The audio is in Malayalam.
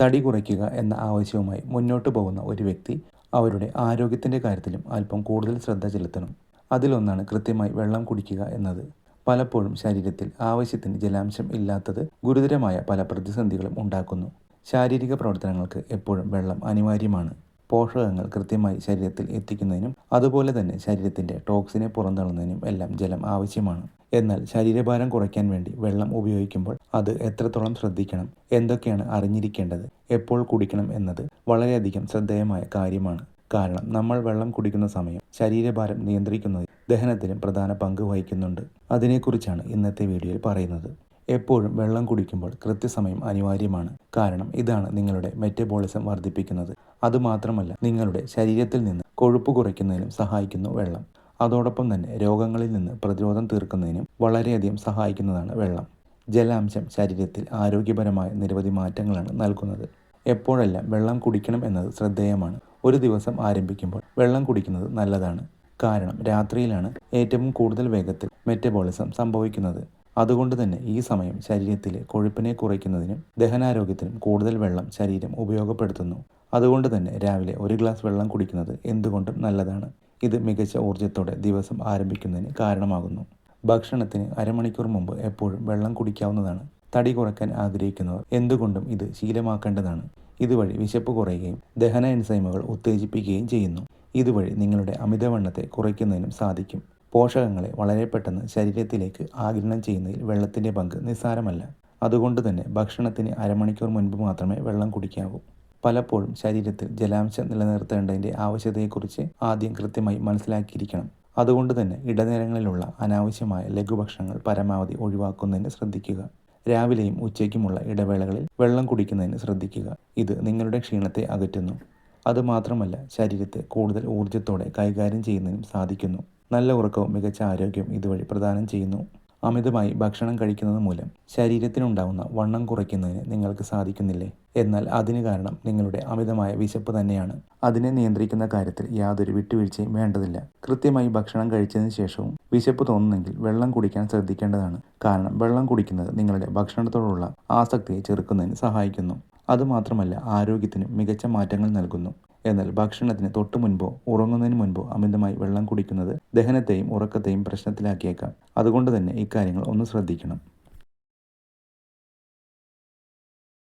തടി കുറയ്ക്കുക എന്ന ആവശ്യവുമായി മുന്നോട്ട് പോകുന്ന ഒരു വ്യക്തി അവരുടെ ആരോഗ്യത്തിന്റെ കാര്യത്തിലും അല്പം കൂടുതൽ ശ്രദ്ധ ചെലുത്തണം. അതിലൊന്നാണ് കൃത്യമായി വെള്ളം കുടിക്കുക എന്നത്. പലപ്പോഴും ശരീരത്തിൽ ആവശ്യത്തിന് ജലാംശം ഇല്ലാത്തത് ഗുരുതരമായ പല പ്രതിസന്ധികളും ഉണ്ടാക്കുന്നു. ശാരീരിക പ്രവർത്തനങ്ങൾക്ക് എപ്പോഴും വെള്ളം അനിവാര്യമാണ്. പോഷകങ്ങൾ കൃത്യമായി ശരീരത്തിൽ എത്തിക്കുന്നതിനും അതുപോലെ തന്നെ ശരീരത്തിന്റെ ടോക്സിനെ പുറന്തള്ളുന്നതിനും എല്ലാം ജലം ആവശ്യമാണ്. എന്നാൽ ശരീരഭാരം കുറയ്ക്കാൻ വേണ്ടി വെള്ളം ഉപയോഗിക്കുമ്പോൾ അത് എത്രത്തോളം ശ്രദ്ധിക്കണം എന്തൊക്കെയാണ് അറിഞ്ഞിരിക്കേണ്ടത് എപ്പോൾ കുടിക്കണം എന്നത് വളരെയധികം ശ്രദ്ധേയമായ കാര്യമാണ്. കാരണം നമ്മൾ വെള്ളം കുടിക്കുന്ന സമയം ശരീരഭാരം നിയന്ത്രിക്കുന്നതിൽ ദഹനത്തിലും പ്രധാന പങ്ക് വഹിക്കുന്നുണ്ട്. അതിനെക്കുറിച്ചാണ് ഇന്നത്തെ വീഡിയോയിൽ പറയുന്നത്. എപ്പോഴും വെള്ളം കുടിക്കുമ്പോൾ കൃത്യസമയം അനിവാര്യമാണ്. കാരണം ഇതാണ് നിങ്ങളുടെ മെറ്റബോളിസം വർദ്ധിപ്പിക്കുന്നത്. അതുമാത്രമല്ല നിങ്ങളുടെ ശരീരത്തിൽ നിന്ന് കൊഴുപ്പ് കുറയ്ക്കുന്നതിനും സഹായിക്കുന്നു വെള്ളം. അതോടൊപ്പം തന്നെ രോഗങ്ങളിൽ നിന്ന് പ്രതിരോധം തീർക്കുന്നതിനും വളരെയധികം സഹായിക്കുന്നതാണ് വെള്ളം. ജലാംശം ശരീരത്തിൽ ആരോഗ്യപരമായ നിരവധി മാറ്റങ്ങളാണ് നൽകുന്നത്. എപ്പോഴെല്ലാം വെള്ളം കുടിക്കണം എന്നത് ശ്രദ്ധേയമാണ്. ഒരു ദിവസം ആരംഭിക്കുമ്പോൾ വെള്ളം കുടിക്കുന്നത് നല്ലതാണ്. കാരണം രാത്രിയിലാണ് ഏറ്റവും കൂടുതൽ വേഗത്തിൽ മെറ്റബോളിസം സംഭവിക്കുന്നത്. അതുകൊണ്ട് തന്നെ ഈ സമയം ശരീരത്തിലെ കൊഴുപ്പിനെ കുറയ്ക്കുന്നതിനും ദഹനാരോഗ്യത്തിനും കൂടുതൽ വെള്ളം ശരീരം ഉപയോഗപ്പെടുത്തുന്നു. അതുകൊണ്ട് തന്നെ രാവിലെ ഒരു ഗ്ലാസ് വെള്ളം കുടിക്കുന്നത് എന്തുകൊണ്ടും നല്ലതാണ്. ഇത് മികച്ച ഊർജത്തോടെ ദിവസം ആരംഭിക്കുന്നതിന് കാരണമാകുന്നു. ഭക്ഷണത്തിന് അരമണിക്കൂർ മുമ്പ് എപ്പോഴും വെള്ളം കുടിക്കാവുന്നതാണ്. തടി കുറയ്ക്കാൻ ആഗ്രഹിക്കുന്നവർ എന്തുകൊണ്ടും ഇത് ശീലമാക്കേണ്ടതാണ്. ഇതുവഴി വിശപ്പ് കുറയുകയും ദഹന എൻസൈമുകൾ ഉത്തേജിപ്പിക്കുകയും ചെയ്യുന്നു. ഇതുവഴി നിങ്ങളുടെ അമിതവണ്ണത്തെ കുറയ്ക്കുന്നതിനും സാധിക്കും. പോഷകങ്ങളെ വളരെ പെട്ടെന്ന് ശരീരത്തിലേക്ക് ആഗിരണം ചെയ്യുന്നതിൽ വെള്ളത്തിന്റെ പങ്ക് നിസ്സാരമല്ല. അതുകൊണ്ട് തന്നെ ഭക്ഷണത്തിന് അരമണിക്കൂർ മുൻപ് മാത്രമേ വെള്ളം കുടിക്കാവൂ. പലപ്പോഴും ശരീരത്തിൽ ജലാംശം നിലനിർത്തേണ്ടതിന്റെ ആവശ്യതയെക്കുറിച്ച് ആദ്യം കൃത്യമായി മനസ്സിലാക്കിയിരിക്കണം. അതുകൊണ്ട് തന്നെ ഇടനേരങ്ങളിലുള്ള അനാവശ്യമായ ലഘുഭക്ഷണങ്ങൾ പരമാവധി ഒഴിവാക്കുന്നതിന് ശ്രദ്ധിക്കുക. രാവിലെയും ഉച്ചയ്ക്കുമുള്ള ഇടവേളകളിൽ വെള്ളം കുടിക്കുന്നതിന് ശ്രദ്ധിക്കുക. ഇത് നിങ്ങളുടെ ക്ഷീണത്തെ അകറ്റുന്നു. അതുമാത്രമല്ല ശരീരത്തെ കൂടുതൽ ഊർജത്തോടെ കൈകാര്യം ചെയ്യുന്നതിനും സാധിക്കുന്നു. നല്ല ഉറക്കവും മികച്ച ആരോഗ്യവും ഇതുവഴി പ്രദാനം ചെയ്യുന്നു. അമിതമായി ഭക്ഷണം കഴിക്കുന്നത് മൂലം ശരീരത്തിനുണ്ടാവുന്ന വണ്ണം കുറയ്ക്കുന്നതിന് നിങ്ങൾക്ക് സാധിക്കുന്നില്ലേ? എന്നാൽ അതിന് കാരണം നിങ്ങളുടെ അമിതമായ വിശപ്പ് തന്നെയാണ്. അതിനെ നിയന്ത്രിക്കുന്ന കാര്യത്തിൽ യാതൊരു വിട്ടുവീഴ്ചയും വേണ്ടതില്ല. കൃത്യമായി ഭക്ഷണം കഴിച്ചതിന് ശേഷവും വിശപ്പ് തോന്നുന്നെങ്കിൽ വെള്ളം കുടിക്കാൻ ശ്രദ്ധിക്കേണ്ടതാണ്. കാരണം വെള്ളം കുടിക്കുന്നത് നിങ്ങളുടെ ഭക്ഷണത്തോടുള്ള ആസക്തിയെ ചെറുക്കുന്നതിന് സഹായിക്കുന്നു. അതുമാത്രമല്ല ആരോഗ്യത്തിനും മികച്ച മാറ്റങ്ങൾ നൽകുന്നു. എന്നാൽ ഭക്ഷണത്തിന് തൊട്ടു മുൻപോ ഉറങ്ങുന്നതിന് മുൻപോ അമിതമായി വെള്ളം കുടിക്കുന്നത് ദഹനത്തെയും ഉറക്കത്തെയും പ്രശ്നത്തിലാക്കിയേക്കാം. അതുകൊണ്ട് തന്നെ ഇക്കാര്യങ്ങൾ ഒന്ന് ശ്രദ്ധിക്കണം.